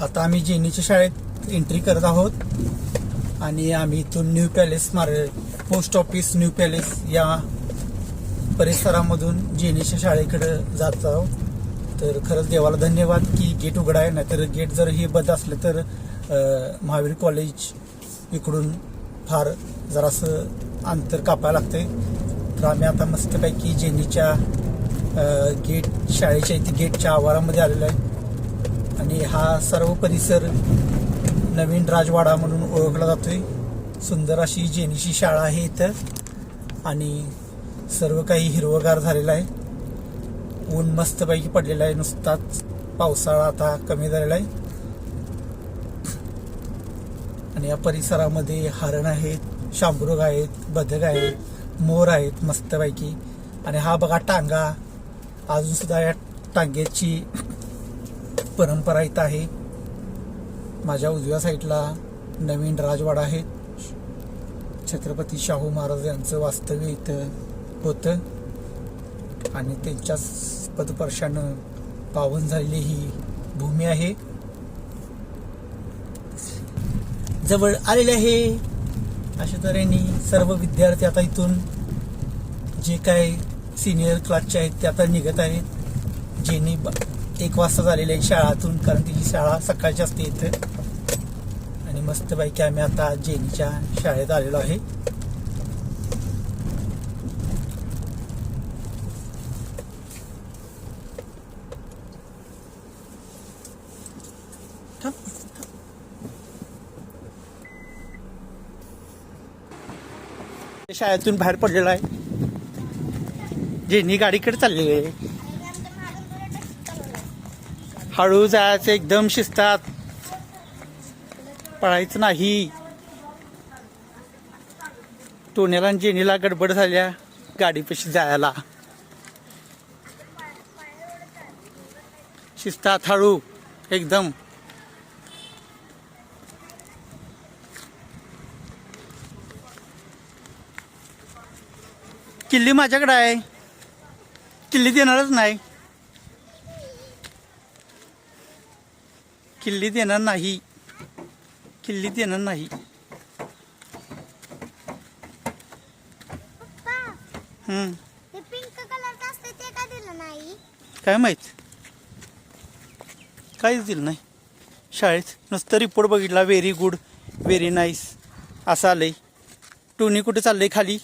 आता आम्ही जेनीच्या शाळेत एंट्री करत आहोत. आणि आम्ही इथून न्यू पॅलेस मार पोस्ट ऑफिस न्यू पॅलेस या परिसरामधून जेनीच्या शाळेकडे जात आहोत. तर खरंच देवाला धन्यवाद की गेट उघडा आहे. नाहीतर गेट जर हे बंद असलं तर महावीर कॉलेज इकडून फार जरासं अंतर कापायला लागतंय. तर आम्ही आता मस्तपैकी जेनीच्या गेट शाळेच्या इथे गेटच्या आवारामध्ये आलेलो आहे. आणि हा सर्व परिसर नवीन राजवाडा म्हणून ओळखला जातोय. सुंदर अशी जेनीची शाळा आहे इथं. आणि सर्व काही हिरवगार झालेलं आहे. ऊन मस्तपैकी पडलेलं आहे. नुसताच पावसाळा आता कमी झालेला आहे. आणि या परिसरामध्ये हरण आहेत शांबुरग आहेत बदक आहेत मोर आहेत मस्तपैकी. आणि हा बघा टांगा. अजून सुद्धा या टांग्याची परंपरा इथं आहे. माझ्या उजव्या साईडला नवीन राजवाडा आहे. छत्रपती शाहू महाराज यांचं वास्तव्य इथं होतं. आणि त्यांच्याच पदपर्शानं पावन झालेली ही भूमी आहे. जवळ आलेले आहे. अशा तऱ्हेने सर्व विद्यार्थी आता इथून जे काय सिनियर क्लासचे आहेत ते आता निघत आहेत. ज्यांनी ब- एक वाजता झालेले आहे शाळातून कारण तिची शाळा सकाळची असते इथे. आणि मस्तपैकी आम्ही आता जेनीच्या शाळेत आलेलो आहे. थांब, शाळेतून बाहेर पडलेला आहे. जेनी गाडीकडे चाललेली आहे. हळू जायचं एकदम शिस्तात. पळायचं नाही. टोण्याला आणि जेनीला गडबड झाल्या गाडीपाशी जायला. शिस्तात हळू एकदम. किल्ली माझ्याकडे आहे. किल्ली देणारच नाही. किल्ली देणार नाही. किल्ली देणार नाही. पप्पा हम्म, ते पिंक कलरचं असतं ते का दिलं नाही? काय माहीत? काहीच दिलं नाही. शाळेत नुसतं रिपोर्ट बघितला व्हेरी गुड व्हेरी नाईस असं आलंय. टोनी कुठे चाललंय खाली?